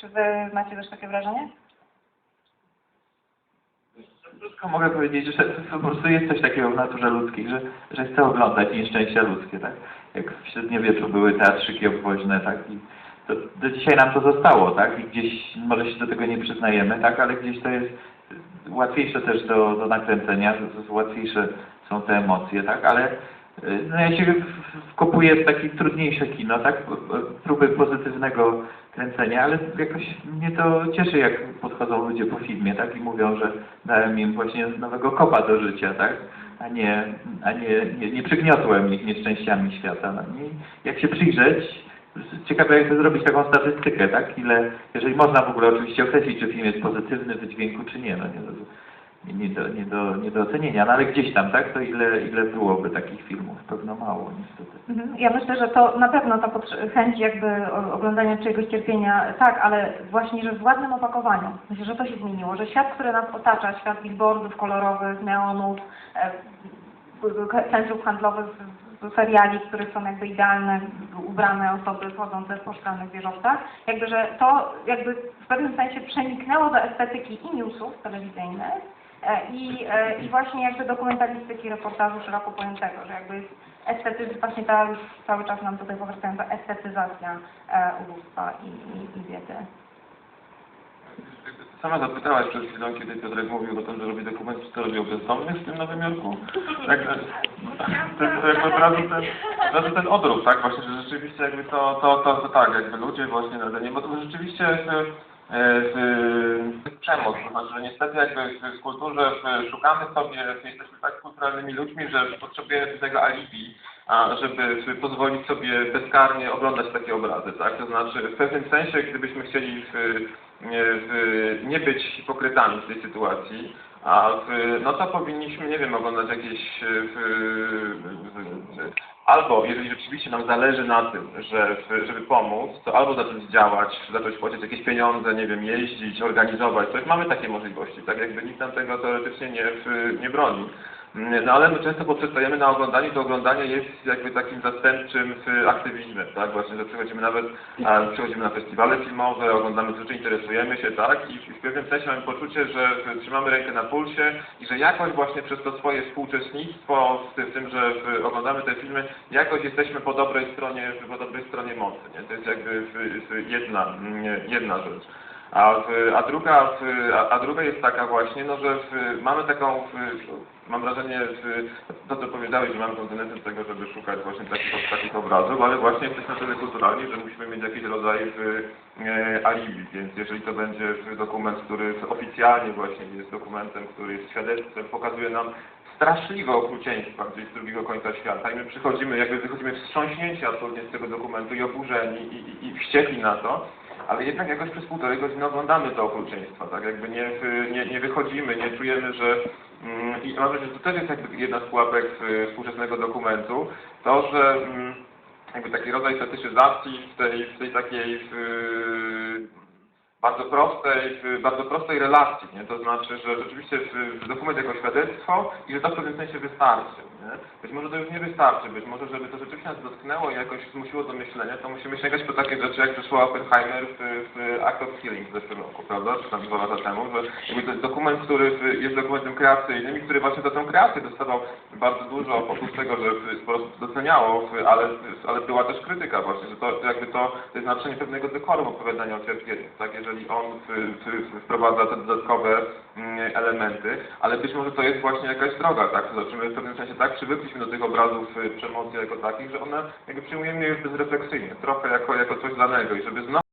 Czy wy macie też takie wrażenie? Krótko mogę powiedzieć, że po prostu jest coś takiego w naturze ludzkiej, że, że chce oglądać nieszczęścia ludzkie, tak? Jak w średniowieczu były teatrzyki obwoźne, tak? I to, do dzisiaj nam to zostało, tak? I gdzieś, może się do tego nie przyznajemy, tak? Ale gdzieś to jest łatwiejsze też do, do nakręcenia, łatwiejsze są te emocje, tak? Ale no ja się wkopuję w takie trudniejsze kino, tak? Próby pozytywnego kręcenia, ale jakoś mnie to cieszy, jak podchodzą ludzie po filmie, tak? I mówią, że dałem im właśnie nowego kopa do życia, tak? A nie, a nie, nie, nie przygniotłem ich nieszczęściami świata. No i jak się przyjrzeć, ciekawe jakby zrobić taką statystykę, tak? Ile, jeżeli można w ogóle oczywiście określić, czy film jest pozytywny w wydźwięku, czy nie, no nie do, nie do, nie do, nie do ocenienia, no ale gdzieś tam, tak? To ile, ile byłoby takich filmów? Pewno mało, niestety. Mhm. Ja myślę, że to na pewno ta chęć jakby oglądania czyjegoś cierpienia, tak, ale właśnie, że w ładnym opakowaniu. Myślę, że to się zmieniło, że świat, który nas otacza, świat billboardów kolorowych, neonów, e, centrów handlowych, seriali, które są jakby idealne, ubrane osoby chodzące w poszklanych wieżowcach, jakby, że to jakby w pewnym sensie przeniknęło do estetyki i newsów telewizyjnych, I, e, I właśnie jakby dokumentalistyki, reportażu szeroko pojętego, że jakby jest estetyz, właśnie ta już cały czas nam tutaj powracająca estetyzacja e, ubóstwa i, i, i biedy. Sama zapytałaś przed chwilą, kiedy Piotrek mówił o tym, że robi dokument, czy to robi o bezdomnych w tym Nowym Jorku. Tak, e, to, to jakby od razu ten, od razu ten odruch, tak, właśnie, że rzeczywiście jakby to, to, to, to tak, jakby ludzie właśnie na nie, bo to rzeczywiście w, w przemoc, to znaczy, że niestety jakby w, kulturze szukamy sobie, jesteśmy tak kulturalnymi ludźmi, że potrzebujemy tego alibi, żeby, żeby pozwolić sobie bezkarnie oglądać takie obrazy, tak? To znaczy w pewnym sensie, gdybyśmy chcieli w, w, nie być hipokrytami w tej sytuacji, a w, no to powinniśmy, nie wiem, oglądać jakieś w, w, albo jeżeli rzeczywiście nam zależy na tym, że, żeby pomóc, to albo zacząć działać, zacząć płacić jakieś pieniądze, nie wiem, jeździć, organizować coś. Mamy takie możliwości, tak jakby nikt nam tego teoretycznie nie, nie broni. No ale my często poprzestajemy na oglądaniu, to oglądanie jest jakby takim zastępczym aktywizmem, tak? Właśnie, że przychodzimy nawet, przychodzimy na festiwale filmowe, oglądamy rzeczy, interesujemy się, tak? I w, pewnym sensie mamy poczucie, że trzymamy rękę na pulsie i że jakoś właśnie przez to swoje współuczestnictwo w tym, że oglądamy te filmy, jakoś jesteśmy po dobrej stronie, po dobrej stronie mocy, nie? To jest jakby jedna, mm, jedna rzecz. A, a, druga, a, druga jest taka właśnie, no, że mamy taką, mam wrażenie, to co powiedziałeś, że mamy tą tendencję do tego, żeby szukać właśnie takich, takich obrazów, ale właśnie jesteśmy na tyle kulturalni, że musimy mieć jakiś rodzaj e, alibi, więc jeżeli to będzie dokument, który oficjalnie właśnie jest dokumentem, który jest świadectwem, pokazuje nam straszliwe okrucieństwa gdzieś z drugiego końca świata i my przychodzimy, jakby wychodzimy wstrząśnięci absolutnie z tego dokumentu i oburzeni i, i, i wściekli na to, ale jednak jakoś przez półtorej godziny oglądamy te okrucieństwa, tak? Jakby nie, w- nie, nie wychodzimy, nie czujemy, że mm, i mam wrażenie, że to też jest jakby jedna z pułapek y, współczesnego dokumentu, to, że mm, jakby taki rodzaj fetyszyzacji w tej, w tej takiej w, bardzo prostej, bardzo prostej relacji, nie? To znaczy, że rzeczywiście w, dokument jako świadectwo i że to w pewnym sensie wystarczy, nie? Być może to już nie wystarczy, być może, żeby to rzeczywiście nas dotknęło i jakoś zmusiło do myślenia, to musimy sięgać po takie rzeczy, jak przyszło Oppenheimer w, w Act of Healing w zeszłym roku, prawda? Czy tam dwa lata temu, że to jest dokument, który jest dokumentem kreacyjnym i który właśnie za tę kreację dostawał bardzo dużo, oprócz tego, że sporo osób doceniało, ale, ale była też krytyka właśnie, że to jakby to, to jest naruszenie pewnego dekorum opowiadania o cierpieniu, tak? Jeżeli on w, w, wprowadza te dodatkowe mm, elementy, ale być może to jest właśnie jakaś droga, tak? Znaczy w pewnym sensie tak przywykliśmy do tych obrazów y, przemocy jako takich, że one jakby przyjmujemy je już bezrefleksyjnie, trochę jako, jako coś danego i żeby znowu